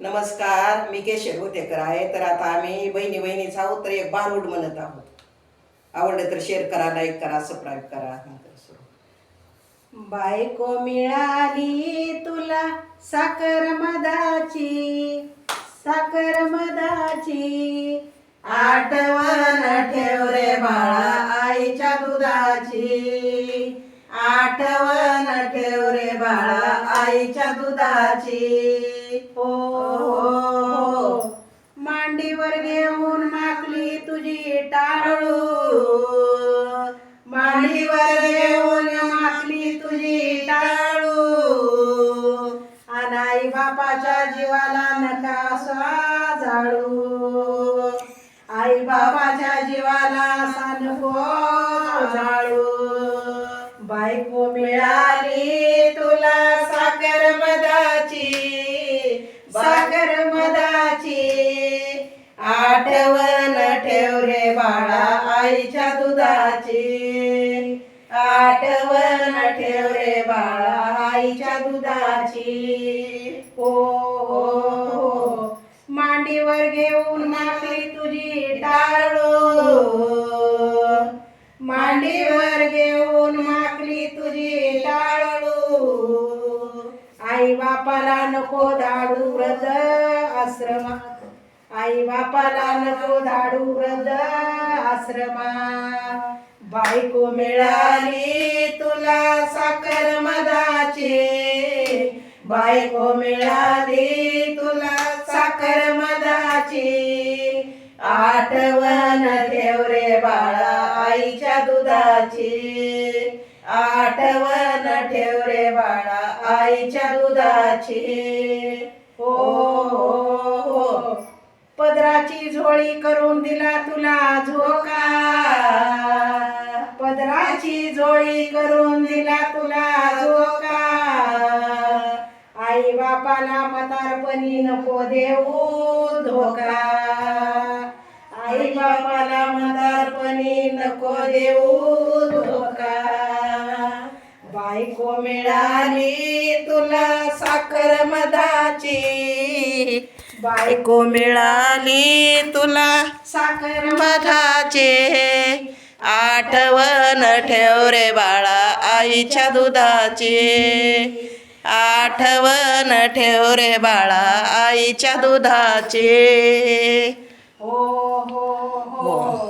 नमस्कार मी केशर गोतेकर आहे. तर आता आम्ही बहिणी बहिणीचा आहोत तर एक बारूड म्हणत आहोत. आवडलं तर शेअर करा लाईक करा सबस्क्राईब करा. नंतर सुरू बायको मिळाली तुला साखर मदाची साखर मदाची आठवण ठेव रे बाळा आईच्या दुधाची. गाईच्या दुधाची. हो हो, हो. मांडीवर घेऊन मागली तुझी टाळू. मांडीवर घेऊन मागली तुझी टाळू. अनाई बापाच्या जीवाला नका स्वाजाळू आई बाबाच्या जीवाला सानको झाडू बायको मिळाली तुला आठवण ठेव रे बाळा आईच्या दुधाची. आठवण ठेव रे बाळा आईच्या दुधाची. ओ हो मांडीवर घेऊन नाकली तुझी टाळो. मांडीवर घेऊन माकली तुझी टाळू. आई बापाला नको धाडू व्रत आश्रमात. आई बापाला नको धाडू व्रत आश्रमा. बायको मिळाली तुला साखर मधाचे. बायको मिळाली तुला साखर मदाची आठवण ठेव रे बाळा आईच्या दुधाची. आठवण ठेव रे बाळा आईच्या दुधाची. ओ हो पदराची झोळी करून दिला तुला झोका पदराची झोळी करून दिला तुला झोका आई बापाला मतारपणी नको देऊ धोका आई बापाला मतारपणी नको देऊ धोका बायको मिळाली तुला साखर मधाची. बायको मिळाली तुला. साखर मधाचे आठवण ठेव रे बाळा आईच्या दुधाची. आठवण ठेव रे बाळा आईच्या दुधाची. हो हो हो.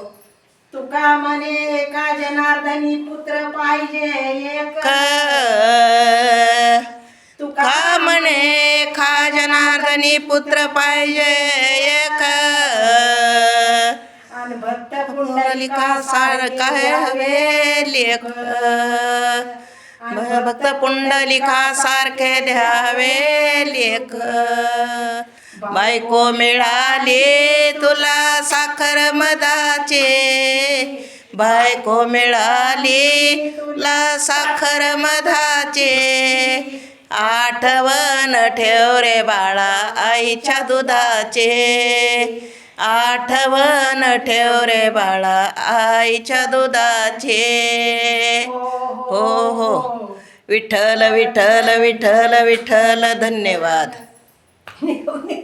तुका म्हणे का जनार्दनी पुत्र पाहिजे? एक. जनार्दनी पुत्र पाहिजे एक. भक्त पुंडलिका सारखा हवे लेख. भक्त पुंडलिका सारखे द्यावे लेख. बायको मिळाली तुला साखर मदाचे बायको मिळाली तुला साखर मधाचे. आठवण ठेव रे बाळा आईच्या दुधाचे. आठवण ठेव रे बाळा आईच्या दुधाचे. हो हो. विठ्ठल विठ्ठल विठ्ठल विठ्ठल धन्यवाद.